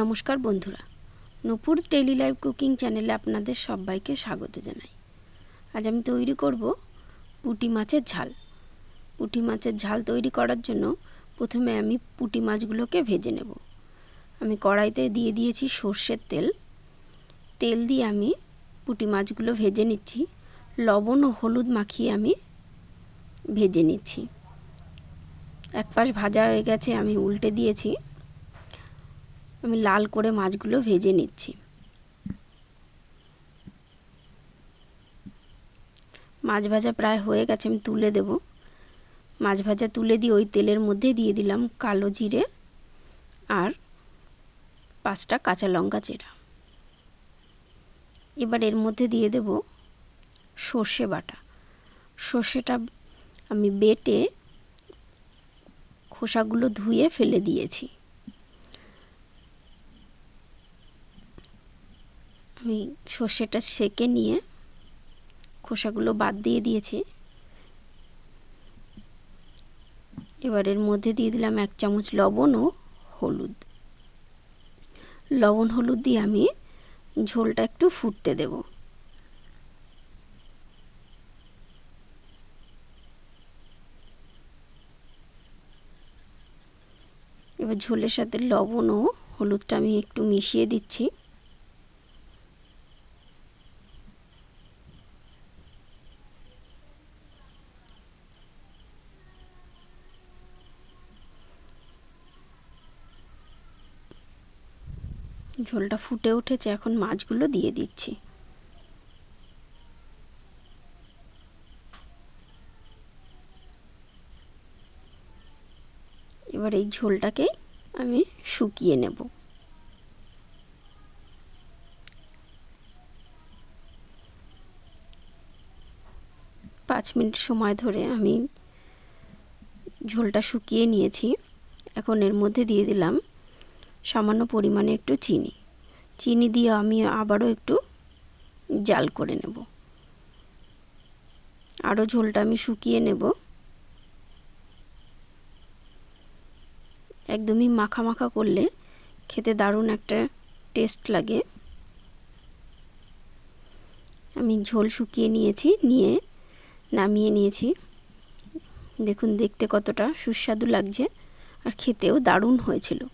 নমস্কার বন্ধুরা। নূপুর daily life cooking চ্যানেলে আপনাদের সবাইকে স্বাগত জানাই। আজ আমি তৈরি করব পুঁটি মাছের ঝাল। পুঁটি মাছের ঝাল তৈরি করার জন্য প্রথমে আমি পুঁটি মাছগুলোকে ভেজে নেব। আমি কড়াইতে দিয়ে দিয়েছি সর্ষের তেল। তেল দিয়ে আমি পুঁটি মাছগুলো ভেজে নিচ্ছি। লবণ ও হলুদ মাখিয়ে আমি ভেজে নিচ্ছি। এক পাশ ভাজা হয়ে গেছে, আমি উল্টে দিয়েছি। আমি লাল করে মাছগুলো ভেজে নিচ্ছি। মাছ ভাজা প্রায় হয়ে গেছে, আমি তুলে দেব। মাছ ভাজা তুলে দিয়ে ওই তেলের মধ্যে দিয়ে দিলাম কালো জিরে আর পাঁচটা কাঁচা লঙ্কা চেরা। এবার এর মধ্যে দিয়ে দেব সর্ষে বাটা। সর্ষেটা আমি বেটে খোসাগুলো ধুয়ে ফেলে দিয়েছি। আমি সর্ষেটা সেকে নিয়ে খোসাগুলো বাদ দিয়ে দিয়েছি। এবার এর মধ্যে দিয়ে দিলাম এক চামচ লবণ ও হলুদ। লবণ হলুদ দিয়ে আমি ঝোলটা একটু ফুটতে দেব। এবার ঝোলের সাথে লবণ ও হলুদটা আমি একটু মিশিয়ে দিচ্ছি। ঝোলটা ফুটে উঠেছে, এখন মাছগুলো দিয়ে দিচ্ছি। এবার এই ঝোলটাকে আমি শুকিয়ে নেব। পাঁচ মিনিট সময় ধরে আমি ঝোলটা শুকিয়ে নিয়েছি। এখন এর মধ্যে দিয়ে দিলাম সামান্য পরিমাণে একটু চিনি। চিনি দিয়ে আমি আবারও একটু জাল করে নেব। আরও ঝোলটা আমি শুকিয়ে নেব। একদমই মাখা মাখা করলে খেতে দারুণ একটা টেস্ট লাগে। আমি ঝোল শুকিয়ে নিয়েছি, নিয়ে নামিয়ে নিয়েছি। দেখুন, দেখতে কতটা সুস্বাদু লাগছে আর খেতেও দারুণ হয়েছিল।